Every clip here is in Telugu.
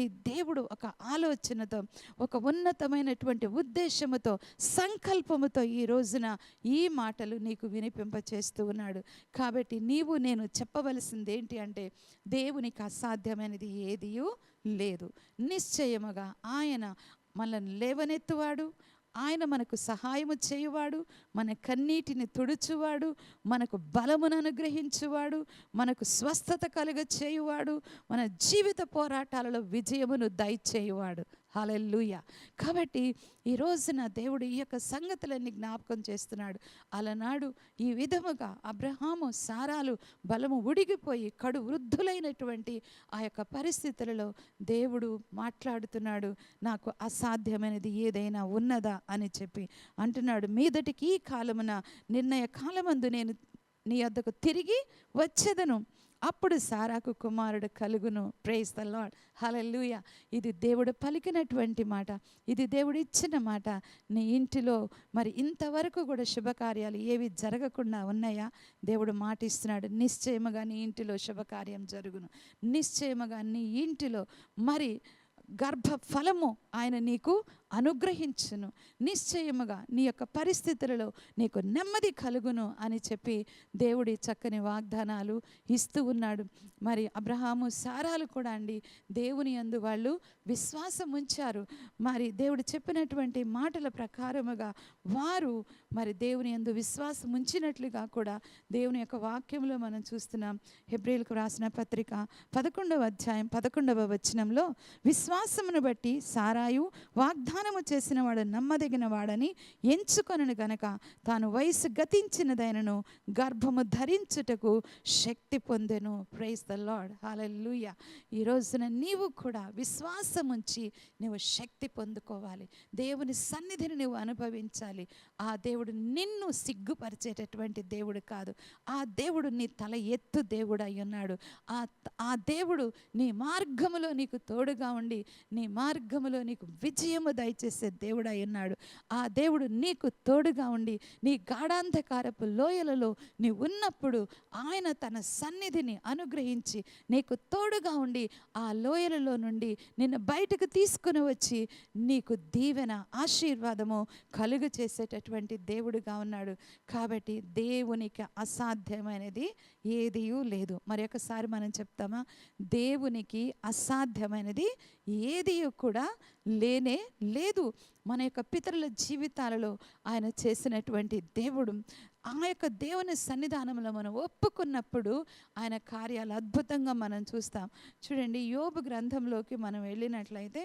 కాబట్టి దేవుడు ఒక ఆలోచనతో ఒక ఉన్నతమైనటువంటి ఉద్దేశముతో సంకల్పముతో ఈ రోజున ఈ మాటలు నీకు వినిపింపచేస్తూ ఉన్నాడు. కాబట్టి నీవు నేను చెప్పవలసింది ఏంటి అంటే దేవునికి అసాధ్యమైనది ఏదియూ లేదు. నిశ్చయముగా ఆయన మనల్ని లేవనెత్తువాడు. ఆయన మనకు సహాయము చేయువాడు మన కన్నీటిని తుడుచువాడు మనకు బలమును అనుగ్రహించువాడు మనకు స్వస్థత కలుగ చేయువాడు మన జీవిత పోరాటాలలో విజయమును దయచేయువాడు. హాలెల్లుయ. కాబట్టి ఈ రోజున దేవుడు ఈ యొక్క సంగతులన్నీ జ్ఞాపకం చేస్తున్నాడు. అలనాడు ఈ విధముగా అబ్రహాము సారాలు బలము ఉడిగిపోయి కడు వృద్ధులైనటువంటి ఆ యొక్క పరిస్థితులలో దేవుడు మాట్లాడుతున్నాడు నాకు అసాధ్యమైనది ఏదైనా ఉన్నదా? అని చెప్పి అంటున్నాడు. మీదటికి ఈ కాలమున నిర్ణయ కాలమందు నేను నీ వద్దకు తిరిగి వచ్చేదను. అప్పుడు సారాకు కుమారుడు కలుగును. ప్రేస్ ద లాడ్ హలలుయ ఇది దేవుడు పలికినటువంటి మాట. ఇది దేవుడు ఇచ్చిన మాట. నీ ఇంటిలో మరి ఇంతవరకు కూడా శుభకార్యాలు ఏవి జరగకుండా ఉన్నాయా? దేవుడు మాట ఇస్తున్నాడు నిశ్చయముగా నీ ఇంటిలో శుభకార్యం జరుగును. నిశ్చయముగా నీ ఇంటిలో మరి గర్భ ఫలము ఆయన నీకు అనుగ్రహించును. నిశ్చయముగా నీ యొక్క పరిస్థితులలో నీకు నెమ్మది కలుగును అని చెప్పి దేవుడి చక్కని వాగ్దానాలు ఇస్తూ ఉన్నాడు. మరి అబ్రహాము సారాలు కూడా అండి దేవుని యందు వాళ్ళు విశ్వాసం ఉంచారు. మరి దేవుడు చెప్పినటువంటి మాటల ప్రకారముగా వారు మరి దేవుని యందు విశ్వాసం ఉంచినట్లుగా కూడా దేవుని యొక్క వాక్యంలో మనం చూస్తున్నాం. హెబ్రిల్కు రాసిన పత్రిక పదకొండవ అధ్యాయం పదకొండవ వచనంలో విశ్వాసమును బట్టి సారాయు వాగ్దానం వాగ్దానము చేసిన వాడు నమ్మదగిన వాడని ఎంచుకొనను గనక తాను వయసు గతించినదైనను గర్భము ధరించుటకు శక్తి పొందెను. ప్రైజ్ ద లాడ్ హాలూయ ఈ రోజున నీవు కూడా విశ్వాసం ఉంచి నువ్వు శక్తి పొందుకోవాలి. దేవుని సన్నిధిని నువ్వు అనుభవించాలి. ఆ దేవుడు నిన్ను సిగ్గుపరిచేటటువంటి దేవుడు కాదు. ఆ దేవుడు నీ తల ఎత్తు దేవుడు అయి ఉన్నాడు. ఆ ఆ దేవుడు నీ మార్గములో నీకు తోడుగా ఉండి నీ మార్గములో నీకు విజయము దయచేసే దేవుడై ఉన్నాడు. ఆ దేవుడు నీకు తోడుగా ఉండి నీ గాఢాంధకారపు లోయలలో నీ ఉన్నప్పుడు ఆయన తన సన్నిధిని అనుగ్రహించి నీకు తోడుగా ఉండి ఆ లోయలలో నుండి నిన్ను బయటకు తీసుకుని వచ్చి నీకు దీవెన ఆశీర్వాదము కలుగు చేసేటటువంటి దేవుడుగా ఉన్నాడు. కాబట్టి దేవునికి అసాధ్యమైనది ఏదీ లేదు. మరి ఒకసారి మనం చెప్తామా? దేవునికి అసాధ్యమైనది ఏది కూడా లేనే లేదు. మన యొక్క పితరుల జీవితాలలో ఆయన చేసినటువంటి దేవుడు ఆ యొక్క దేవుని సన్నిధానంలో మనం ఒప్పుకున్నప్పుడు ఆయన కార్యాలు అద్భుతంగా మనం చూస్తాం. చూడండి యోబు గ్రంథంలోకి మనం వెళ్ళినట్లయితే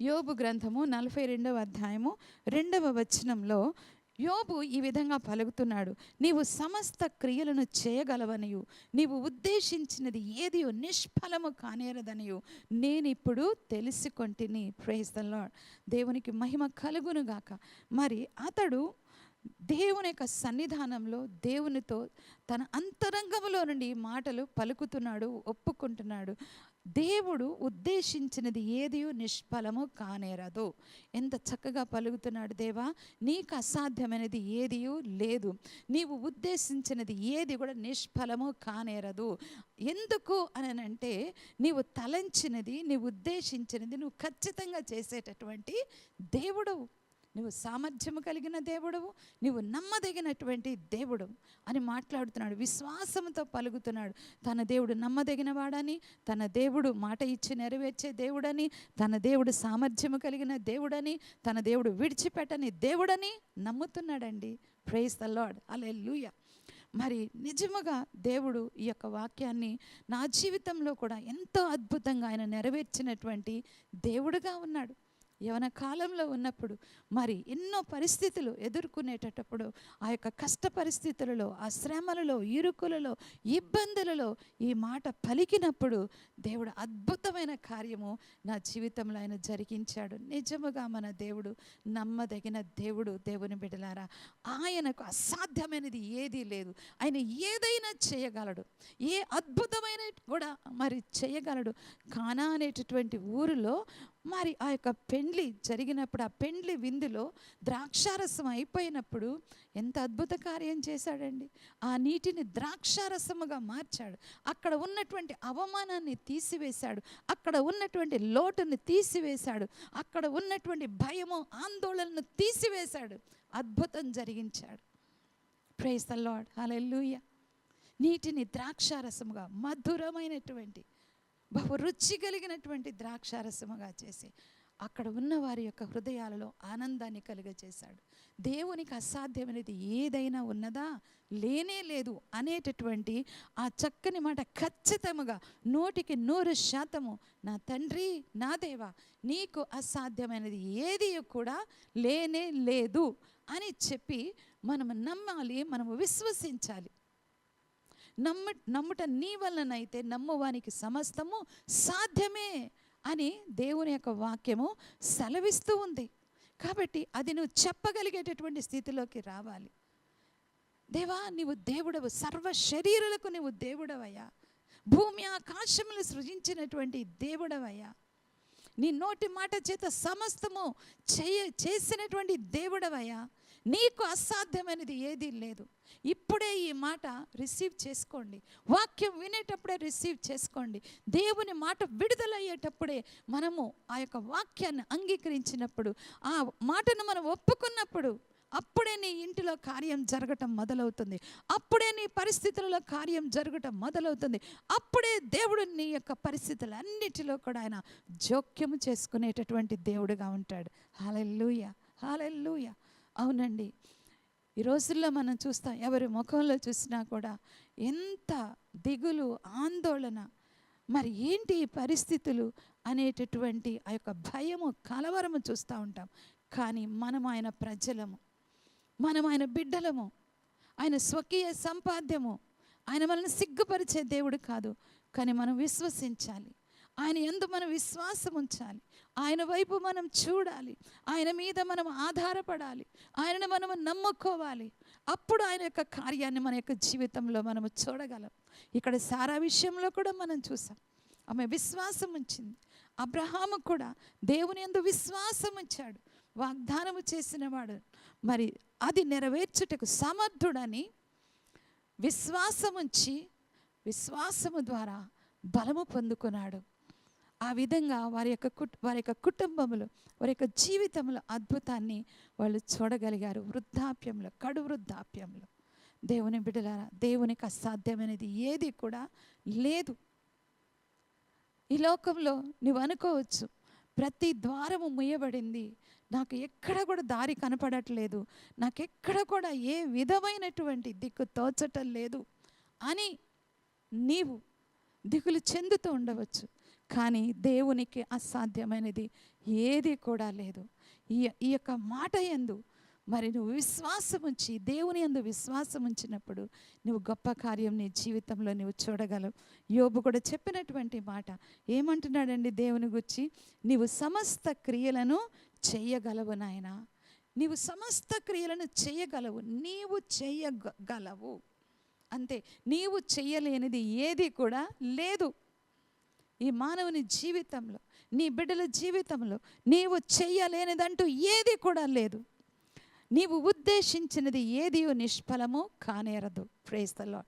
యోబు గ్రంథము నలభై రెండవ అధ్యాయము రెండవ వచనంలో యోబు ఈ విధంగా పలుకుతున్నాడు నీవు సమస్త క్రియలను చేయగలవనియు నీవు ఉద్దేశించినది ఏది నిష్ఫలము కానేరదనియు నేను ఇప్పుడు తెలుసుకొంటిని. ప్రైజ్ ద లాడ్ దేవునికి మహిమ కలుగునుగాక మరి అతడు దేవుని యొక్క సన్నిధానంలో దేవునితో తన అంతరంగంలో నుండి మాటలు పలుకుతున్నాడు ఒప్పుకుంటున్నాడు. దేవుడు ఉద్దేశించినది ఏది నిష్ఫలము కానేరదు. ఎంత చక్కగా పలుకుతున్నాడు దేవా నీకు అసాధ్యమైనది ఏది లేదు. నీవు ఉద్దేశించినది ఏది కూడా నిష్ఫలము కానేరదు. ఎందుకు అని అంటే నీవు తలంచినది నీవు ఉద్దేశించినది నువ్వు ఖచ్చితంగా చేసేటటువంటి దేవుడు. నువ్వు సామర్థ్యము కలిగిన దేవుడవు నువ్వు నమ్మదగినటువంటి దేవుడు అని మాట్లాడుతున్నాడు. విశ్వాసంతో పలుకుతున్నాడు. తన దేవుడు నమ్మదగిన వాడని తన దేవుడు మాట ఇచ్చి నెరవేర్చే దేవుడని తన దేవుడు సామర్థ్యము కలిగిన దేవుడని తన దేవుడు విడిచిపెట్టని దేవుడని నమ్ముతున్నాడండి. ప్రైజ్ ద లాడ్ లూయా మరి నిజముగా దేవుడు ఈ యొక్క వాక్యాన్ని నా జీవితంలో కూడా ఎంతో అద్భుతంగా ఆయన నెరవేర్చినటువంటి దేవుడుగా ఉన్నాడు. యవన కాలంలో ఉన్నప్పుడు మరి ఎన్నో పరిస్థితులు ఎదుర్కొనేటప్పుడు ఆ యొక్క కష్ట పరిస్థితులలో ఆ శ్రమలలో ఇరుకులలో ఇబ్బందులలో ఈ మాట పలికినప్పుడు దేవుడు అద్భుతమైన కార్యము నా జీవితంలో ఆయన జరిగించాడు. నిజముగా మన దేవుడు నమ్మదగిన దేవుడు దేవుని బిడలారా ఆయనకు అసాధ్యమైనది ఏదీ లేదు. ఆయన ఏదైనా చేయగలడు. ఏ అద్భుతమైన కూడా మరి చేయగలడు. కానా అనేటటువంటి ఊరిలో మరి ఆ యొక్క పెండ్లి జరిగినప్పుడు ఆ పెండ్లి విందులో ద్రాక్షారసం అయిపోయినప్పుడు ఎంత అద్భుత కార్యం చేశాడండి. ఆ నీటిని ద్రాక్షారసముగా మార్చాడు. అక్కడ ఉన్నటువంటి అవమానాన్ని తీసివేశాడు. అక్కడ ఉన్నటువంటి లోటుని తీసివేశాడు. అక్కడ ఉన్నటువంటి భయము ఆందోళనను తీసివేశాడు. అద్భుతం జరిగించాడు. ప్రైస్ ద లాడ్ హల్లెలూయా నీటిని ద్రాక్షారసముగా మధురమైనటువంటి బహు రుచి కలిగినటువంటి ద్రాక్షారసముగా చేసి అక్కడ ఉన్న వారి యొక్క హృదయాలలో ఆనందాన్ని కలుగజేశాడు. దేవునికి అసాధ్యమైనది ఏదైనా ఉన్నదా లేనే లేదు అనేటటువంటి ఆ చక్కని మాట ఖచ్చితముగా నూటికి నూరు శాతము నా తండ్రి నా దేవా నీకు అసాధ్యమైనది ఏది కూడా లేనే లేదు అని చెప్పి మనం నమ్మాలి మనము విశ్వసించాలి. నమ్మ నమ్ముట నీ వలనైతే నమ్మువానికి సమస్తము సాధ్యమే అని దేవుని యొక్క వాక్యము సెలవిస్తూ ఉంది. కాబట్టి అది నువ్వు చెప్పగలిగేటటువంటి స్థితిలోకి రావాలి. దేవా నీవు దేవుడవు సర్వ శరీరులకు నువ్వు దేవుడవయ్యా. భూమి ఆకాశములు సృజించినటువంటి దేవుడవయ్యా. నీ నోటి మాట చేత సమస్తము చేయ చేసినటువంటి దేవుడవయ్యా. నీకు అసాధ్యమైనది ఏదీ లేదు. ఇప్పుడే ఈ మాట రిసీవ్ చేసుకోండి. వాక్యం వినేటప్పుడే రిసీవ్ చేసుకోండి. దేవుని మాట విడుదలయ్యేటప్పుడే మనము ఆ యొక్క వాక్యాన్ని అంగీకరించినప్పుడు ఆ మాటను మనం ఒప్పుకున్నప్పుడు అప్పుడే నీ ఇంటిలో కార్యం జరగటం మొదలవుతుంది. అప్పుడే నీ పరిస్థితులలో కార్యం జరగటం మొదలవుతుంది. అప్పుడే దేవుడు నీ యొక్క పరిస్థితులన్నిటిలో కూడా ఆయన జోక్యము చేసుకునేటటువంటి దేవుడుగా ఉంటాడు. Hallelujah hallelujah. అవునండి. ఈ రోజుల్లో మనం చూస్తాం ఎవరి ముఖంలో చూసినా కూడా ఎంత దిగులు ఆందోళన మరి ఏంటి పరిస్థితులు అనేటటువంటి ఆ యొక్క భయము కలవరము చూస్తూ ఉంటాం. కానీ మనం ఆయన ప్రజలము మనం ఆయన బిడ్డలము ఆయన స్వకీయ సంపాద్యము ఆయన మనల్ని సిగ్గుపరిచే దేవుడు కాదు. కానీ మనం విశ్వసించాలి. ఆయన ఎందు మనం విశ్వాసం ఉంచాలి. ఆయన వైపు మనం చూడాలి. ఆయన మీద మనం ఆధారపడాలి. ఆయనను మనము నమ్ముకోవాలి. అప్పుడు ఆయన యొక్క కార్యాన్ని మన యొక్క జీవితంలో మనము చూడగలం. ఇక్కడ సారా విషయంలో కూడా మనం చూసాం. ఆమె విశ్వాసం ఉంచింది. అబ్రహాము కూడా దేవుని ఎందు విశ్వాసం ఉంచాడు. వాగ్దానము చేసినవాడు. మరి అది నెరవేర్చుటకు సమర్థుడని విశ్వాసముంచి విశ్వాసము ద్వారా బలము పొందుకున్నాడు. ఆ విధంగా వారి యొక్క కుట్ వారి యొక్క కుటుంబంలో వారి యొక్క జీవితంలో అద్భుతాన్ని వాళ్ళు చూడగలిగారు. వృద్ధాప్యంలో కడు వృద్ధాప్యంలో దేవుని బిడ్డలారా దేవునికి అసాధ్యమైనది ఏది కూడా లేదు. ఈ లోకంలో నువ్వు అనుకోవచ్చు ప్రతి ద్వారము ముయ్యబడింది. నాకు ఎక్కడ కూడా దారి కనపడట్లేదు. నాకెక్కడ కూడా ఏ విధమైనటువంటి దిక్కు తోచటం లేదు అని నీవు దిగులు చెందుతూ ఉండవచ్చు. కానీ దేవునికి అసాధ్యమైనది ఏది కూడా లేదు. ఈ ఈ యొక్క మాట ఎందు మరి నువ్వు విశ్వాసం ఉంచి దేవుని యందు విశ్వాసం ఉంచినప్పుడు నువ్వు గొప్ప కార్యం నీ జీవితంలో నువ్వు చూడగలవు. యోబు కూడా చెప్పినటువంటి మాట ఏమంటున్నాడండి దేవుని గురించి? నీవు సమస్త క్రియలను చేయగలవు నాయన. నీవు సమస్త క్రియలను చేయగలవు. నీవు చేయగలవు అంతే. నీవు చెయ్యలేనిది ఏది కూడా లేదు. ఈ మానవుని జీవితంలో నీ బిడ్డల జీవితంలో నీవు చెయ్యలేనిదంటూ ఏది కూడా లేదు. నీవు ఉద్దేశించినది ఏది నిష్ఫలము కానేరదు. ప్రేస్తలో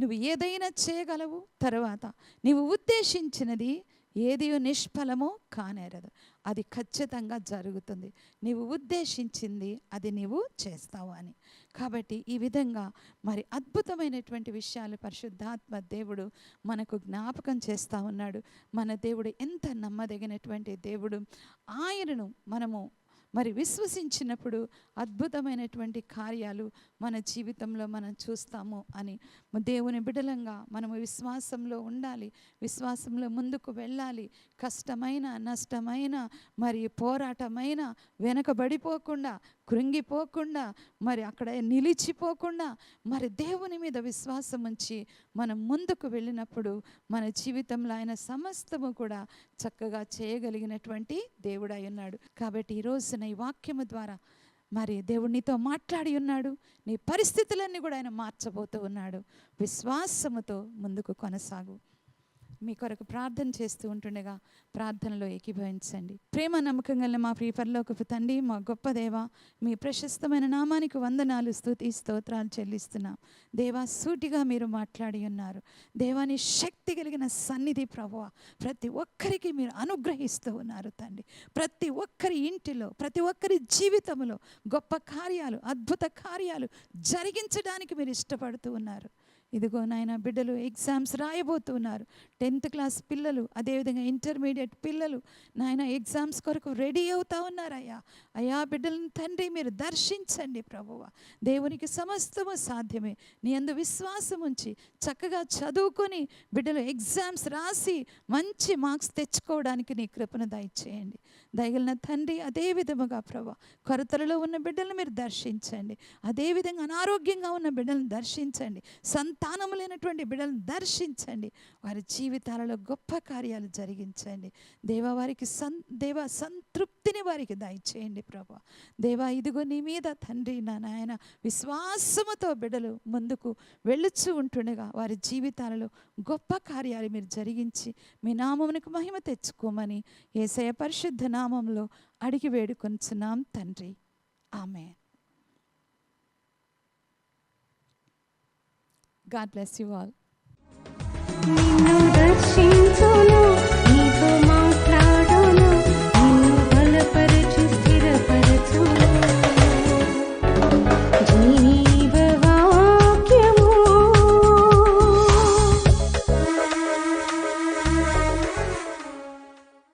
నువ్వు ఏదైనా చేయగలవు తర్వాత నీవు ఉద్దేశించినది ఏది నిష్ఫలము కానేరదు. అది ఖచ్చితంగా జరుగుతుంది. నీవు ఉద్దేశించింది అది నీవు చేస్తావు అని. కాబట్టి ఈ విధంగా మరి అద్భుతమైనటువంటి విషయాలు పరిశుద్ధాత్మ దేవుడు మనకు జ్ఞాపకం చేస్తూ ఉన్నాడు. మన దేవుడు ఎంత నమ్మదగినటువంటి దేవుడు. ఆయనను మనము మరి విశ్వసించినప్పుడు అద్భుతమైనటువంటి కార్యాలు మన జీవితంలో మనం చూస్తాము అని దేవుని బిడలంగా మనము విశ్వాసంలో ఉండాలి విశ్వాసంలో ముందుకు వెళ్ళాలి. కష్టమైన నష్టమైన మరి పోరాటమైన వెనకబడిపోకుండా కృంగిపోకుండా మరి అక్కడ నిలిచిపోకుండా మరి దేవుని మీద విశ్వాసం ఉంచి మనం ముందుకు వెళ్ళినప్పుడు మన జీవితంలో ఆయన సమస్తము కూడా చక్కగా చేయగలిగినటువంటి దేవుడై ఉన్నాడు. కాబట్టి ఈ రోజున ఈ వాక్యము ద్వారా మరి దేవుడు నీతో మాట్లాడి ఉన్నాడు. నీ పరిస్థితులన్నీ కూడా ఆయన మార్చబోతూ ఉన్నాడు. విశ్వాసముతో ముందుకు కొనసాగు. మీ కొరకు ప్రార్థన చేస్తూ ఉంటుండగా ప్రార్థనలో ఏకీభవించండి. ప్రేమ నమ్మకం గల మా ప్రీపర్లోకి తండ్రి మా గొప్ప దేవ మీ ప్రశస్తమైన నామానికి వందనాలు స్థుతి స్తోత్రాలు చెల్లిస్తున్నాం. దేవా సూటిగా మీరు మాట్లాడి ఉన్నారు. దేవాని శక్తి కలిగిన సన్నిధి ప్రభువ ప్రతి ఒక్కరికి మీరు అనుగ్రహిస్తూ ఉన్నారు తండ్రి. ప్రతి ఒక్కరి ఇంటిలో ప్రతి ఒక్కరి జీవితంలో గొప్ప కార్యాలు అద్భుత కార్యాలు జరిగించడానికి మీరు ఇష్టపడుతూ ఉన్నారు. ఇదిగో నాయన బిడ్డలు ఎగ్జామ్స్ రాయబోతున్నారు. టెన్త్ క్లాస్ పిల్లలు అదేవిధంగా ఇంటర్మీడియట్ పిల్లలు నాయన ఎగ్జామ్స్ కొరకు రెడీ అవుతా ఉన్నారయ్యా. అయ్యా బిడ్డలను తండ్రి మీరు దర్శించండి ప్రభువ. దేవునికి సమస్తము సాధ్యమే. నీ అందు విశ్వాసం ఉంచి చక్కగా చదువుకొని బిడ్డలు ఎగ్జామ్స్ రాసి మంచి మార్క్స్ తెచ్చుకోవడానికి నీ కృపను దయచేయండి. దయగలిన తండ్రి అదే విధముగా ప్రభా కొరతలలో ఉన్న బిడ్డలను మీరు దర్శించండి. అదేవిధంగా అనారోగ్యంగా ఉన్న బిడ్డలను దర్శించండి. సంత స్థానము లేనటువంటి బిడ్డలను దర్శించండి. వారి జీవితాలలో గొప్ప కార్యాలు జరిగించండి. దేవా వారికి సం దేవ సంతృప్తిని వారికి దయచేయండి ప్రభా. దేవా ఇదిగో నీ మీద తండ్రి నా నాయన విశ్వాసముతో బిడ్డలు ముందుకు వెళ్ళుచు ఉంటుండగా వారి జీవితాలలో గొప్ప కార్యాలు మీరు జరిగించి మీ నామమునికి మహిమ తెచ్చుకోమని ఏసయ పరిశుద్ధ నామంలో అడిగి వేడుకొంచున్నాం తండ్రి. ఆమె God bless you all.